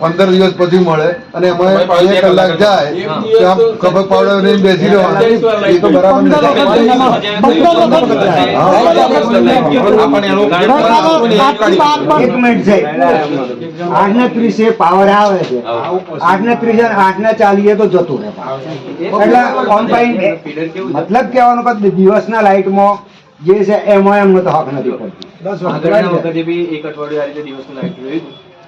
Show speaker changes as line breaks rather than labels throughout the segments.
પંદર દિવસ પછી મળે અને એમાં બે કલાક જાય ત્યાં ખબર પાવડર નહીં બેસી રહેવાનું. એ તો બરાબર
એક મિનિટ છે આઠને ત્રીસે પાવર આવે છે. આઠને ત્રીસે આઠ ને ચાલીએ તો જતું રહે. એટલે મતલબ કહેવાનો કે દિવસના લાઇટમાં જે છે એમાં એમનો તો હક નથી પડતી.
આગળના વખતે બી એક અઠવાડિયું આ રીતે દિવસનું લાઈટ જોયું.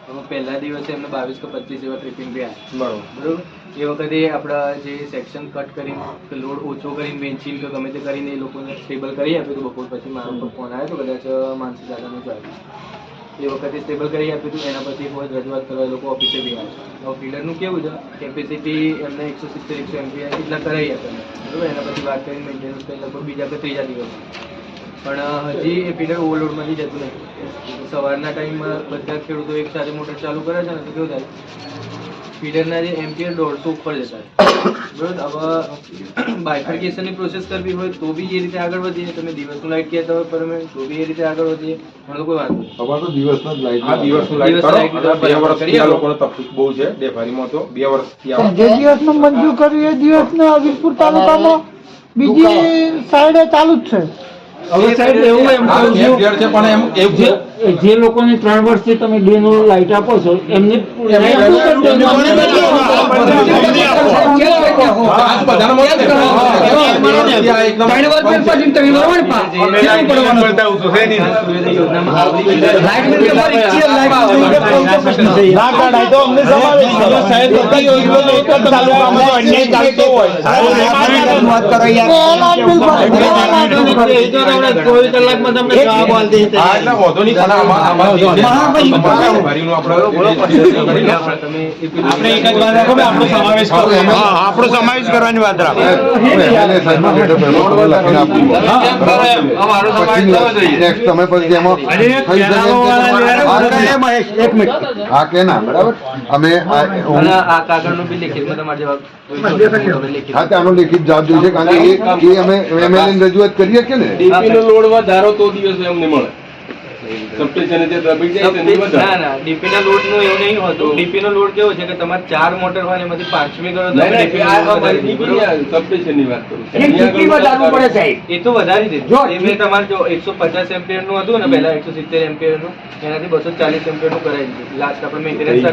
એમાં પહેલા દિવસે એમને બાવીસ કે પચીસ જેવા ટ્રિપિંગ આવ્યા બરોબર. એ વખતે આપણા જે સેક્શન કટ કરીને લોડ ઓછો કરીને વેચીને કે ગમે તે કરીને એ લોકોને સ્ટેબલ કરી આપ્યું હતું બપોર પછી મારો પર ફોન આવ્યો હતો કદાચ માનસી દાદાનું જ આવ્યું. એ વખતે સ્ટેબલ કરી આપ્યું હતું એના પછી કોઈ રજૂઆત કરવા એ લોકો ઓફિસે બી આવ્યા ફીડરનું કેવું છે? કેપેસિટી એમને એકસો સિત્તેર એકસો એમપી એટલા કરાવી આપે બરોબર? એના પછી વાત કરીને મેન્ટેનન્સ કરી લગભગ બીજા કે ત્રીજા દિવસ. પણ હજી એ પીડર ઓવરલોડમાંથી જતું નથી. સવારના ટાઈમમાં બધા ખેડૂતો એક સાથે મોટર ચાલુ કરે છે ને તો કેવું થાય? ફીડરના જે એમ્પિયર દોઢસો ઉપર જતા. બરોબર? હવે બાયફર્કેશનની પ્રોસેસ કરવી હોય તો બી એ રીતે આગળ વધીએ. તમે દિવસનું લાઇટ કહેતા હોય પરમેન્ટ તો બી એ રીતે આગળ વધીએ. મને કોઈ વાંધો નહીં.
અમારે તો દિવસનો જ લાઈટ
હા દિવસનું લાઈટ કરો. બે
કરો.
વર્ષથી આ લોકોનો તકલીફ બહુ છે ડેફારીમાં તો. બે વર્ષથી આ
જે દિવસનું મંજૂર કર્યું એ દિવસના વીરપુર તાલુકામાં બીજી સાઈડે ચાલુ જ છે.
હવે સાહેબ એવું એમ કહું છે
પણ એમ
જે લોકોને ત્રણ વર્ષથી તમે ડે નો લાઈટ આપો છો એમને
બધાને આપણો
સમાવેશ
કરવાની વાત રાખો
તમે. પછી એમાં
એક મિનિટ.
હા કે ના બરાબર? અમે હું-
લેખિત
હા આનો લેખિત જવાબ જોઈએ છે કારણ કે એ- અમે MLA રજૂઆત કરીએ કે ને
ડીપી નો લોડ વધારો તો દિવસ એમને મળે.
ડીપી લોડનું એવું નહીં હોતું. ડીપી નો લોડ કેવો છે કે તમારે ચાર મોટર હોય એમાંથી પાંચમી કરો એ તો વધારી દીધું
જો,
એ મેં તમારે જો એકસો પચાસ એમ્પિયરનું હતું ને પહેલા એકસો સિત્તેર એમ્પિયરનું એનાથી બસો ચાલીસ એમ્પિયરનું કરાવી દીધું. લાસ્ટ આપણે મેન્ટેનન્સ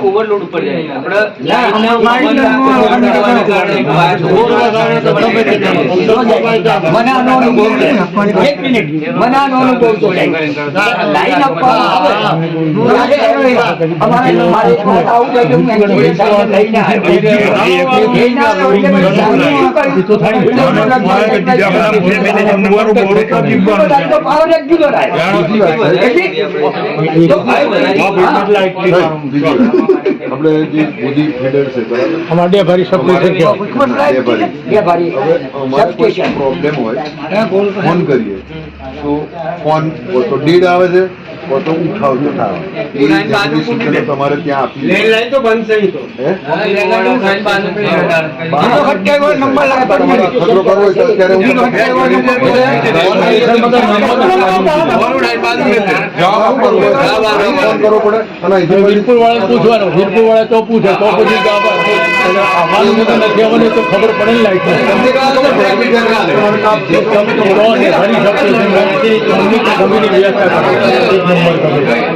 ઓવરલોડ ઉપર જાય. આપણે
ના,
લાઈટના
અમારી
overload
લાઈનમાં
કરવાના કારણે વાયર
તો જાય. મને આનો અનુભવ એક મિનિટ મને અનુભવ તો લાઈન આપવામાં આવે અમારે મારે આવું છે કે હું engineer સાહેબને લઈને આવ્યો. લઈને આવ્યો એટલે મેં સાહેબને શું કર્યું? બધા તો power regular આવ્યો. એટલે તો
આપણે જે મોદી ફેડર છે બરાબર
અમારે ડેભારી સપ્લાય છે
બે
બે ભારી
કોઈ પ્રોબ્લેમ હોય ફોન કરીએ. તો ફોન તો ડીડ આવે છે. કો તો ઉઠાવતો થાય તમારે ત્યાં આપી
લેન્ડલાઈન તો બંધ થઈ તો વીરપુર વાળા પૂછવાનું વીરપુર વાળા તો પૂછે તો પછી નથી તો ખબર પડે ને લાઈટ. તમે તો ઘણી છે વ્યવસ્થા કરો. એક નંબર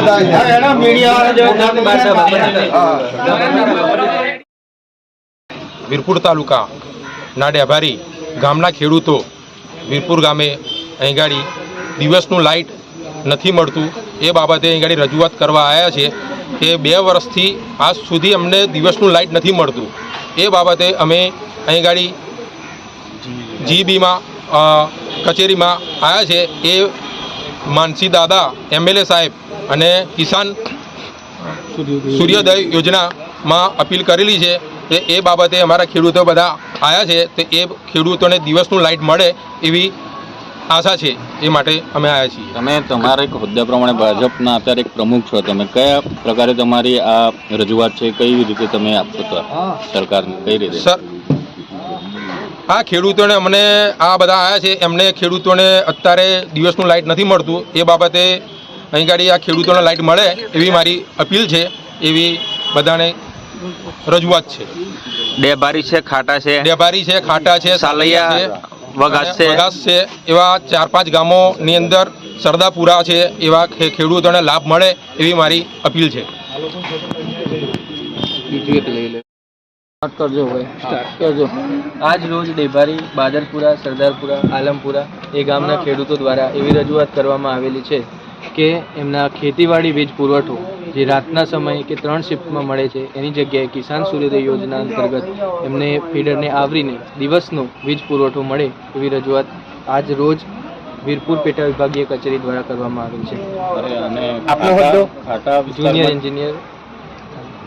વીરપુર તાલુકા ના ડેભારી ગામના ખેડૂતો વીરપુર ગામે અહીં ગાડી દિવસનું લાઇટ નથી મળતું. એ બાબતે અહીં ગાડી રજૂઆત કરવા આવ્યા છે કે બે વર્ષથી આજ સુધી અમને દિવસનું લાઇટ નથી મળતું. એ બાબતે અમે અહીં ગાડી જીબીમાં કચેરીમાં આવ્યા છે. એ માનસી દાદા એમએલએ સાહેબ અને કિસાન સૂર્યોદય યોજનામાં અપીલ કરેલી છે તે એ બાબતે અમારા ખેડૂતો બધા આવ્યા છે તે એ ખેડૂતોને દિવસનું લાઇટ મળે એવી આશા છે એ માટે અમે આવ્યા છીએ.
તમે તમારા એક હોદ્દા પ્રમાણે ભાજપના અત્યારે એક પ્રમુખ છો તમે કયા પ્રકારે તમારી આ રજૂઆત છે કઈ રીતે તમે આપશો તો સરકારને કઈ રીતે?
સર આ ખેડૂતોને અમને આ બધા આવ્યા છે એમને ખેડૂતોને અત્યારે દિવસનું લાઇટ નથી મળતું. એ બાબતે અહીં ગાડી આ ખેડૂતોને લાઇટ મળે એવી મારી અપીલ છે એવી બધાને રજૂઆત છે.
ડેભારી છે ખાટા છે.
ડેભારી છે ખાટા છે
સાલૈયા,
છે
વગાસ છે.
વગાસ છે એવા ચાર પાંચ ગામોની અંદર સરદાપુરા છે એવા ખેડૂતોને લાભ મળે એવી મારી અપીલ છે.
આજ રોજ ડેભારી બાદરપુરા સરદારપુરા આલમપુરા એ ગામના ખેડૂતો દ્વારા એવી રજૂઆત કરવામાં આવેલી છે કે એમના ખેતીવાડી વીજ પુરવઠો જે રાતના સમયે કે ત્રણ શિફ્ટમાં મળે છે એની જગ્યાએ કિસાન સૂર્યોદય યોજના અંતર્ગત એમને ફીડરને આવરીને દિવસનો વીજ પુરવઠો મળે એવી રજૂઆત આજ રોજ વીરપુર પેટા વિભાગીય કચેરી દ્વારા કરવામાં આવી છે.
અને
આપનો
ખાટા
જુનિયર એન્જિનિયર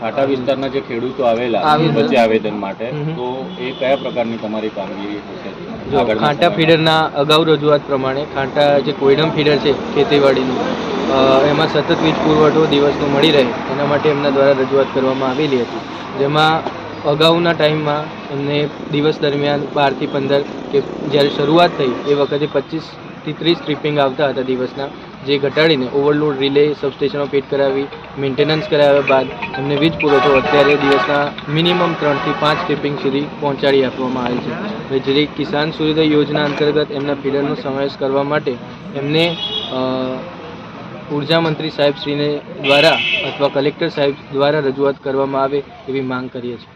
ખાટા વિસ્તારના જે ખેડૂતો આવેલા. વચ્ચે આવેદન માટે. તો એ કયા પ્રકારની તમારી કામગીરી આગળના
ખાંટા ફીડરના અગાઉ રજૂઆત પ્રમાણે ખાંટા જે કોઈડમ ફીડર છે ખેતીવાડીનું એમાં સતત વીજ પુરવઠો દિવસનો મળી રહે એના માટે એમના દ્વારા રજૂઆત કરવામાં આવેલી હતી. જેમાં અગાઉના ટાઈમમાં એમને દિવસ દરમિયાન બારથી પંદર કે જ્યારે શરૂઆત થઈ એ વખતે પચીસથી ત્રીસ ટ્રીપિંગ આવતા હતા દિવસના. જે ઘટાડીને ઓવરલોડ રિલે સબસ્ટેશનો પેટ કરાવી મેન્ટેનન્સ કરાવ્યા બાદ એમને વીજ પુરવઠો અત્યારે દિવસના મિનિમમ ત્રણથી પાંચ ટ્રીપિંગ સુધી પહોંચાડી આપવામાં આવે છે. હવે જે કિસાન સૂર્યોદય યોજના અંતર્ગત એમના ફીડરનો સમાવેશ કરવા માટે એમને ઊર્જા મંત્રી સાહેબશ્રીને દ્વારા અથવા કલેક્ટર સાહેબ દ્વારા રજૂઆત કરવામાં આવે એવી માંગ કરીએ છીએ.